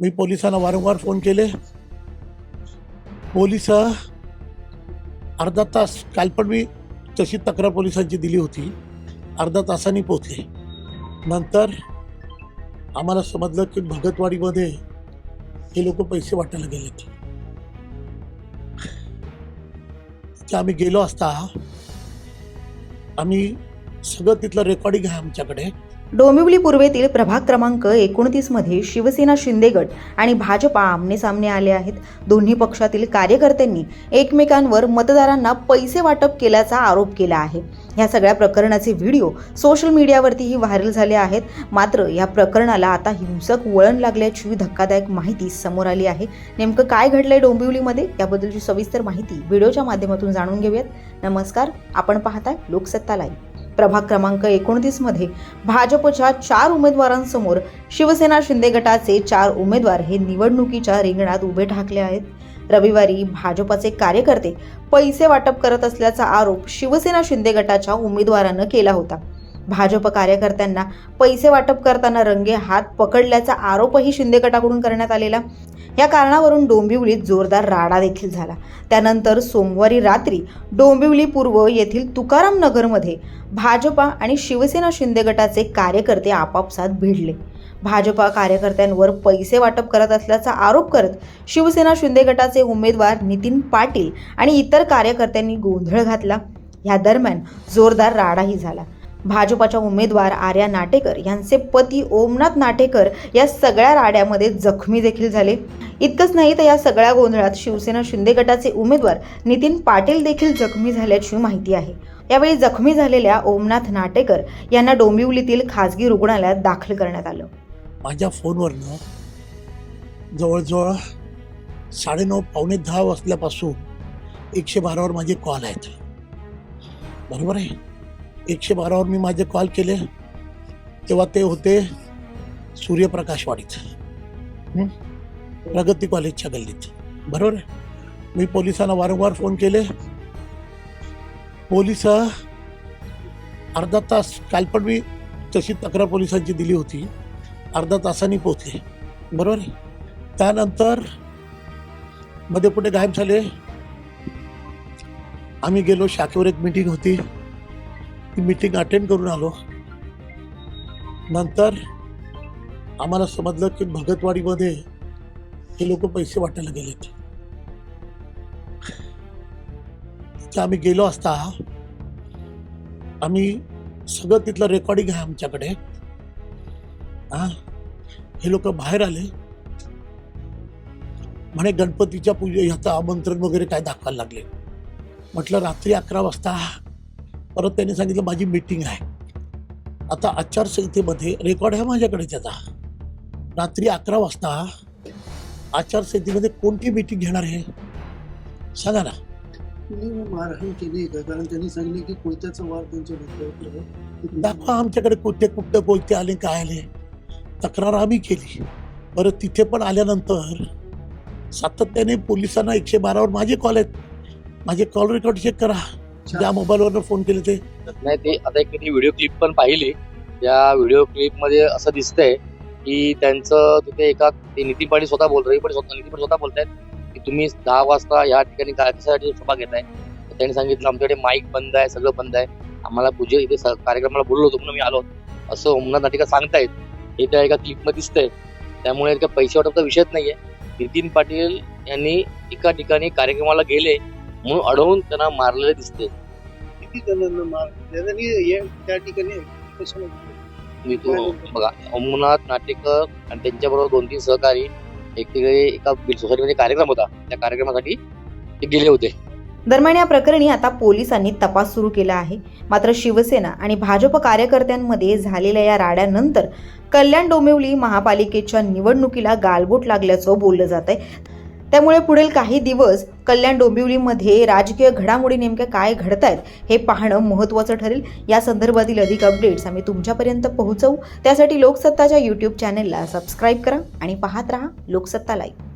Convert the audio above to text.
मी पोलिसांना वारंवार फोन केले. पोलीस अर्धा तास काल पण मी तशी तक्रार पोलिसांची दिली होती. अर्धा तासांनी पोचले नंतर आम्हाला समजलं की भगतवाडीमध्ये हे लोक पैसे वाटायला गेलेत. तिथे आम्ही गेलो असता आम्ही सगळं तिथलं रेकॉर्डिंग आहे आमच्याकडे. डोंबिवली पूर्वेतील प्रभाग क्रमांक एकोणतीसमध्ये शिवसेना शिंदे गट आणि भाजपा आमनेसामने आले आहेत. दोन्ही पक्षातील कार्यकर्त्यांनी एकमेकांवर मतदारांना पैसे वाटप केल्याचा आरोप केला आहे. या सगळ्या प्रकरणाचे व्हिडिओ सोशल मीडियावरतीही व्हायरल झाले आहेत. मात्र या प्रकरणाला आता हिंसक वळण लागल्याची धक्कादायक माहिती समोर आली आहे. नेमकं काय घडलंय डोंबिवलीमध्ये? याबद्दलची सविस्तर माहिती व्हिडिओच्या माध्यमातून जाणून घेऊयात. नमस्कार आपण पाहताय लोकसत्ता लाईव्ह. प्रभाग क्रमांक एकोणतीसमध्ये भाजपच्या चार उमेदवारांसमोर शिवसेना शिंदे गटाचे चार उमेदवार हे निवडणुकीच्या रिंगणात उभे ठाकले आहेत. रविवारी भाजपाचे कार्यकर्ते पैसे वाटप करत असल्याचा आरोप शिवसेना शिंदे गटाच्या उमेदवारानं केला होता. भाजप कार्यकर्त्यांना पैसे वाटप करताना रंगे हात पकडल्याचा आरोपही शिंदे गटाकडून करण्यात आलेला. या कारणावरून डोंबिवलीत जोरदार राडा देखील झाला. त्यानंतर सोमवारी रात्री डोंबिवली पूर्व येथील तुकाराम नगरमध्ये भाजपा आणि शिवसेना शिंदे गटाचे कार्यकर्ते आपापसात भिडले. भाजपा कार्यकर्त्यांवर पैसे वाटप करत असल्याचा आरोप करत शिवसेना शिंदे गटाचे उमेदवार नितीन पाटील आणि इतर कार्यकर्त्यांनी गोंधळ घातला. या दरम्यान जोरदार राडाही झाला. भाजपाच्या उमेदवार आर्या नाटेकर यांचे पती ओमनाथ नाटेकर या सगळ्या राड्यामध्ये जखमी देखील झाले. इतकंच नाही तर या सगळ्या गोंधळात शिवसेना शिंदे गटाचे उमेदवार नितीन पाटील देखील जखमी झाल्याची माहिती आहे. यावेळी जखमी झालेल्या ओमनाथ नाटेकर यांना डोंबिवलीतील खासगी रुग्णालयात दाखल करण्यात आलं. माझ्या फोनवरनं जवळजवळ साडेनऊ पावणे दहा वाजल्यापासून एकशे बारावर माझे कॉल आहेत. बरोबर आहे? एकशे बारावर मी माझे कॉल केले. तेव्हा ते होते सूर्यप्रकाशवाडीत प्रगती कॉलेजच्या गल्लीत. बरोबर? आहे मी पोलिसांना वारंवार फोन केले. पोलीस अर्धा तास काल पण मी तशी तक्रार पोलिसांची दिली होती. अर्धा तासांनी पोचले बरोबर? आहे त्यानंतरमध्ये पुढे गायब झाले. आम्ही गेलो शाखेवर एक मीटिंग होती. ती मीटिंग अटेंड करून आलो. नंतर आम्हाला समजलं की भगतवाडीमध्ये हे लोक पैसे वाटायला गेलेत. तिथे आम्ही गेलो असता आम्ही सगळं तिथलं रेकॉर्डिंग आहे आमच्याकडे. हा हे लोक बाहेर आले. म्हणे गणपतीच्या पूजे ह्याचं आमंत्रण वगैरे काय दाखवायला लागले? म्हटलं रात्री अकरा वाजता परत त्यांनी सांगितलं माझी मीटिंग आहे. आता आचारसंहितेमध्ये रेकॉर्ड आहे माझ्याकडे त्याचा. रात्री अकरा वाजता आचारसंहितेमध्ये कोणती मीटिंग घेणार आहे? सांगा ना. त्यांनी मारहाण केली का? कारण त्यांनी सांगितले की कोयत्याचा वार त्यांच्या डोक्यावर दाखवा आमच्याकडे कुठे कुठं कोणते आले काय आले. तक्रार आम्ही केली. बरं तिथे पण आल्यानंतर सातत्याने पोलिसांना एकशे बारावर माझे कॉल आहेत. माझे कॉल रेकॉर्ड चेक करा. ज्या मोबाईलवरनं फोन केले ते. नाही ते आता एक मी व्हिडिओ क्लिप पण पाहिली. त्या व्हिडिओ क्लिपमध्ये असं दिसतंय की त्यांचं तिथे एका ते नितीन पाटील स्वतः बोल रवी पण स्वतः नितीन पाटील स्वतः बोलतायत की तुम्ही दहा वाजता या ठिकाणी काय कशासाठी सभा घेताय त्यांनी सांगितलं आमच्याकडे माईक बंद आहे सगळं बंद आहे. आम्हाला पूजे इथे कार्यक्रमाला बोललो होतो म्हणून मी आलो. असं ओमनाथ नाटिका सांगतायत. हे त्या एका क्लिपमध्ये दिसतंय. त्यामुळे पैसे वाटपचा विषयच नाहीये. नितीन पाटील यांनी एका ठिकाणी कार्यक्रमाला गेले. म्हणून अडवून त्यांना मारलेले दिसते. किती जणांना मार त्याने या- त्या ठिकाणी कशाला मी तो बघा अमरनाथ नाटेकर आणि त्यांच्याबरोबर दोन तीन सहकारी एक ठिकाणी एका सोसायटीमध्ये कार्यक्रम होता. त्या कार्यक्रमासाठी ते गेले होते. दरम्यान या प्रकरणी आता पोलिसांनी तपास सुरू केला आहे. मात्र शिवसेना आणि भाजप कार्यकर्त्यांमध्ये झालेल्या या राड्यानंतर कल्याण डोंबिवली महापालिकेच्या निवडणुकीला गालबोट लागल्याचं बोललं जात आहे त्यामुळे पुढील काही दिवस कल्याण डोंबिवलीमध्ये राजकीय घडामोडी नेमक्या काय घडत आहेत हे पाहणं महत्त्वाचं ठरेल. या संदर्भातील अधिक अपडेट्स आम्ही तुमच्यापर्यंत पोहोचवू. त्यासाठी लोकसत्ताच्या यूट्यूब चॅनेलला सबस्क्राईब करा आणि पाहत राहा लोकसत्ता लाईव्ह